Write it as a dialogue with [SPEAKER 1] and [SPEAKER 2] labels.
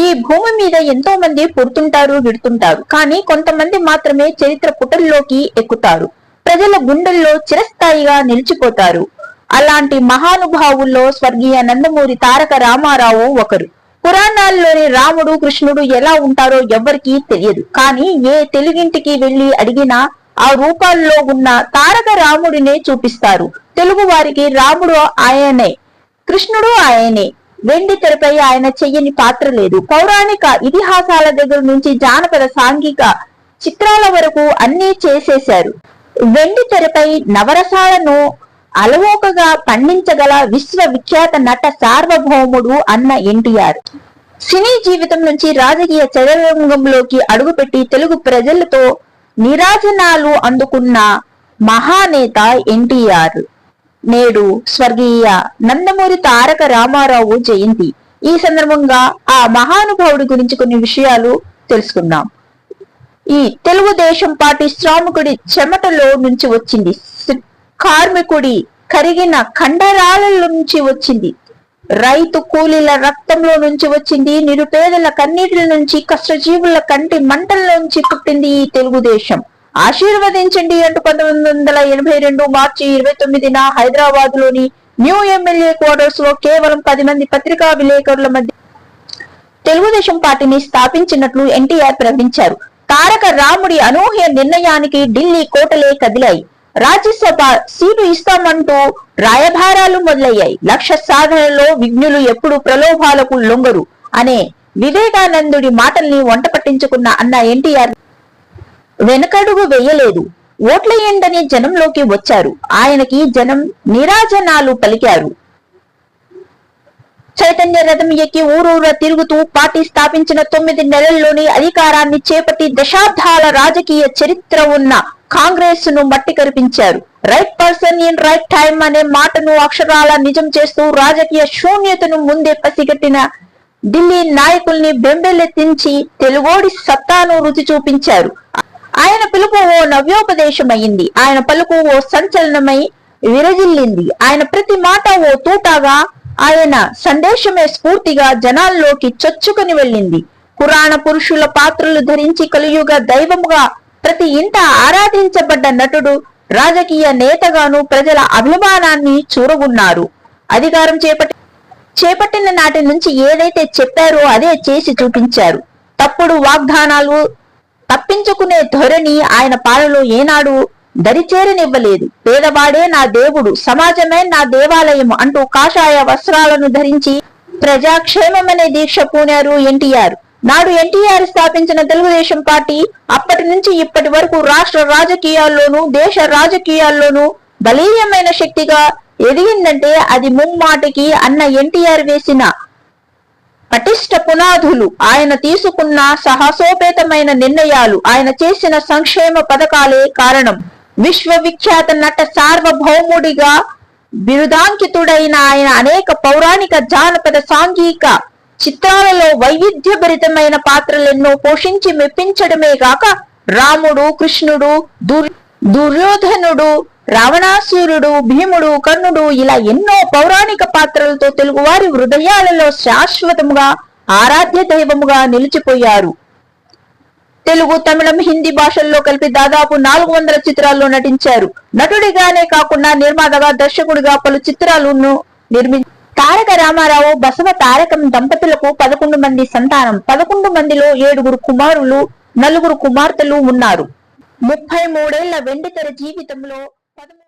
[SPEAKER 1] ఈ భూమి మీద ఎంతో మంది పుడుతుంటారు విడుతుంటారు. కానీ కొంతమంది మాత్రమే చరిత్ర పుటల్లోకి ఎక్కుతారు. ప్రజల గుండెల్లో చిరస్థాయిగా నిలిచిపోతారు. అలాంటి మహానుభావుల్లో స్వర్గీయ నందమూరి తారక రామారావు ఒకరు. పురాణాల్లోని రాముడు కృష్ణుడు ఎలా ఉంటారో ఎవ్వరికీ తెలియదు. కానీ ఏ తెలుగింటికి వెళ్ళి అడిగినా ఆ రూపాల్లో ఉన్న తారక రాముడినే చూపిస్తారు. తెలుగు వారికి రాముడు ఆయనే కృష్ణుడు ఆయనే. వెండి తెరపై ఆయన చెయ్యని పాత్ర లేదు. పౌరాణిక ఇతిహాసాల దగ్గర నుంచి జానపద సాంఘిక చిత్రాల వరకు అన్నీ చేసేశారు. వెండి తెరపై నవరసాలను అలవోకగా పండించగల విశ్వవిఖ్యాత నట సార్వభౌముడు అన్న ఎన్టీఆర్. సినీ జీవితం నుంచి రాజకీయ చదరంగంలోకి అడుగుపెట్టి తెలుగు ప్రజలతో నిరాజనాలు అందుకున్న మహానేత ఎన్టీఆర్. నేడు స్వర్గీయ నందమూరి తారక రామారావు జయంతి. ఈ సందర్భంగా ఆ మహానుభావుడి గురించి కొన్ని విషయాలు తెలుసుకుందాం. ఈ తెలుగుదేశం పార్టీ శ్రామికుడి చెమటలో నుంచి వచ్చింది. కార్మికుడి కరిగిన కండరాల నుంచి వచ్చింది. రైతు కూలీల రక్తంలో నుంచి వచ్చింది. నిరుపేదల కన్నీటిల నుంచి కష్టజీవుల కంటి మంటల నుంచి పుట్టింది ఈ తెలుగుదేశం. ఆశీర్వదించండి అంటూ పంతొమ్మిది వందల ఎనభై రెండు మార్చి ఇరవై తొమ్మిదిన హైదరాబాద్లోని న్యూ ఎమ్మెల్యే క్వార్టర్స్లో కేవలం పది మంది పత్రికా విలేకరుల మధ్య తెలుగుదేశం పార్టీని స్థాపించినట్లు ఎన్టీఆర్ ప్రకటించారు. తారక రాముడి అనూహ్య నిర్ణయానికి ఢిల్లీ కోటలే కదిలాయి. రాజ్యసభ సీటు ఇస్తామంటూ రాయభారాలు మొదలయ్యాయి. లక్ష సాధనలో విఘ్నులు ఎప్పుడు ప్రలోభాలకు లొంగరు అనే వివేకానందుడి మాటల్ని వంట పట్టించుకున్న అన్న ఎన్టీఆర్ వెనకడుగు వేయలేదు. ఓట్లయ్యండని జనంలోకి వచ్చారు. ఆయనకి జనం నిరాజనాలు పలికారు. చైతన్య రథం ఎక్కి ఊరూర తిరుగుతూ పార్టీ స్థాపించిన తొమ్మిది నెలల్లోని అధికారాన్ని చేపట్టి దశాబ్దాల రాజకీయ చరిత్ర ఉన్న కాంగ్రెస్ను మట్టి కరిపించారు. Right person in right time అనే మాటను అక్షరాల నిజం చేస్తూ రాజకీయ శూన్యతను ముందే పసిగట్టిన ఢిల్లీ నాయకుల్ని బెంబెలెత్తించి తెలుగోడి సత్తాను రుచి చూపించారు. ఆయన పిలుపు ఓ నవ్యోపదేశమైంది ఆయన పలుకు ఓ సంచలనమై విరజిల్లింది. ఆయన ప్రతి మాట ఓ తూటాగా ఆయన సందేశమే స్ఫూర్తిగా జనాల్లోకి చొచ్చుకుని వెళ్ళింది. పురాణ పురుషుల పాత్రలు ధరించి కలియుగ దైవముగా ప్రతి ఇంట ఆరాధించబడ్డ నటుడు రాజకీయ నేతగాను ప్రజల అభిమానాన్ని చూరగున్నారు. అధికారం చేపట్టి చేపట్టిన నాటి నుంచి ఏదైతే చెప్పారో అదే చేసి చూపించారు. తప్పుడు వాగ్దానాలు తప్పించుకునే ధోరణి ఆయన పాలలో ఏనాడు దరిచేరనివ్వలేదు. పేదవాడే నా దేవుడు సమాజమే నా దేవాలయం అంటూ కాషాయ వస్త్రాలను ధరించి ప్రజాక్షేమమనే దీక్ష పూనారు ఎన్టీఆర్. నాడు ఎన్టీఆర్ స్థాపించిన తెలుగుదేశం పార్టీ అప్పటి నుంచి ఇప్పటి వరకు రాష్ట్ర రాజకీయాల్లోనూ దేశ రాజకీయాల్లోనూ బలీయమైన శక్తిగా ఎదిగిందంటే అది ముమ్మాటికి అన్న ఎన్టీఆర్ వేసిన పటిష్ట పునాదులు ఆయన తీసుకున్న సాహసోపేతమైన నిర్ణయాలు ఆయన చేసిన సంక్షేమ పథకాలే కారణం. విశ్వవిఖ్యాత నట సార్వభౌముడిగా బిరుదాంకితుడైన ఆయన అనేక పౌరాణిక జానపద సాంఘిక చిత్రాలలో వైవిధ్యభరితమైన పాత్రలెన్నో పోషించి మెప్పించడమే గాక రాముడు కృష్ణుడు దుర్ దుర్యోధనుడు రావణాసురుడు భీముడు కర్ణుడు ఇలా ఎన్నో పౌరాణిక పాత్రలతో తెలుగువారి హృదయాలలో శాశ్వతముగా ఆరాధ్య దైవముగా నిలిచిపోయారు. తెలుగు తమిళం హిందీ భాషల్లో కలిపి దాదాపు నాలుగు వందల చిత్రాల్లో నటించారు. నటుడిగానే కాకుండా నిర్మాతగా దర్శకుడిగా పలు చిత్రాలను నిర్మి తారక రామారావు బసవ తారకం దంపతులకు పదకొండు మంది సంతానం పదకొండు మందిలో ఏడుగురు కుమారులు నలుగురు కుమార్తెలు ఉన్నారు. ముప్పై మూడేళ్ళ వెండితెర జీవితంలో பதிமூணு